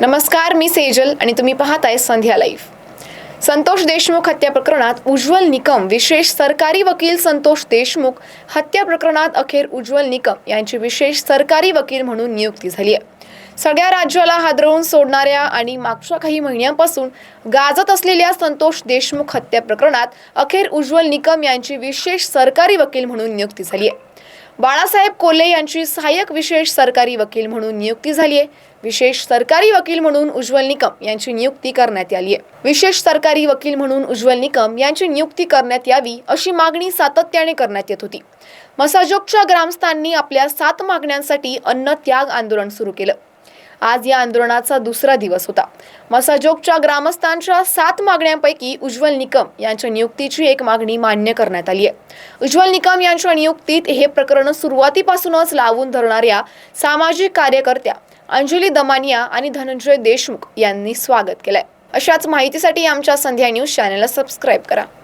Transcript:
नमस्कार मी सेजल आणि तुम्ही पाहताय संध्या लाईव्ह. संतोष देशमुख हत्या प्रकरणात उज्ज्वल निकम विशेष सरकारी वकील संतोष देशमुख हत्या प्रकरणात अखेर उज्ज्वल निकम यांची विशेष सरकारी वकील म्हणून नियुक्ती झाली आहे. सगळ्या राज्याला हादरवून सोडणाऱ्या आणि मागच्या काही महिन्यांपासून गाजत असलेल्या संतोष देशमुख हत्या प्रकरणात अखेर उज्ज्वल निकम यांची विशेष सरकारी वकील म्हणून नियुक्ती झाली आहे. बाळासाहेब कोल्हे यांची सहाय्यक विशेष सरकारी वकील म्हणून नियुक्ती झाली आहे. विशेष सरकारी वकील म्हणून उज्ज्वल निकम यांची नियुक्ती करण्यात आली आहे. विशेष सरकारी वकील म्हणून उज्ज्वल निकम यांची नियुक्ती करण्यात यावी अशी मागणी सातत्याने करण्यात येत होती. मसाजोगच्या ग्रामस्थांनी आपल्या सात मागण्यांसाठी अन्न त्याग आंदोलन सुरू केलं. आज या आंदोलनाचा दुसरा दिवस होता. मसाजोगच्या ग्रामस्थांच्या सात मागण्यांपैकी उज्ज्वल निकम यांच्या नियुक्तीची एक मागणी मान्य करण्यात आली आहे. उज्ज्वल निकम यांच्या नियुक्तीत हे प्रकरण सुरुवातीपासूनच लावून धरणाऱ्या सामाजिक कार्यकर्त्या अंजली दमानिया आणि धनंजय देशमुख यांनी स्वागत केलंय. अशाच माहितीसाठी आमच्या संध्या न्यूज चॅनलला सबस्क्राईब करा.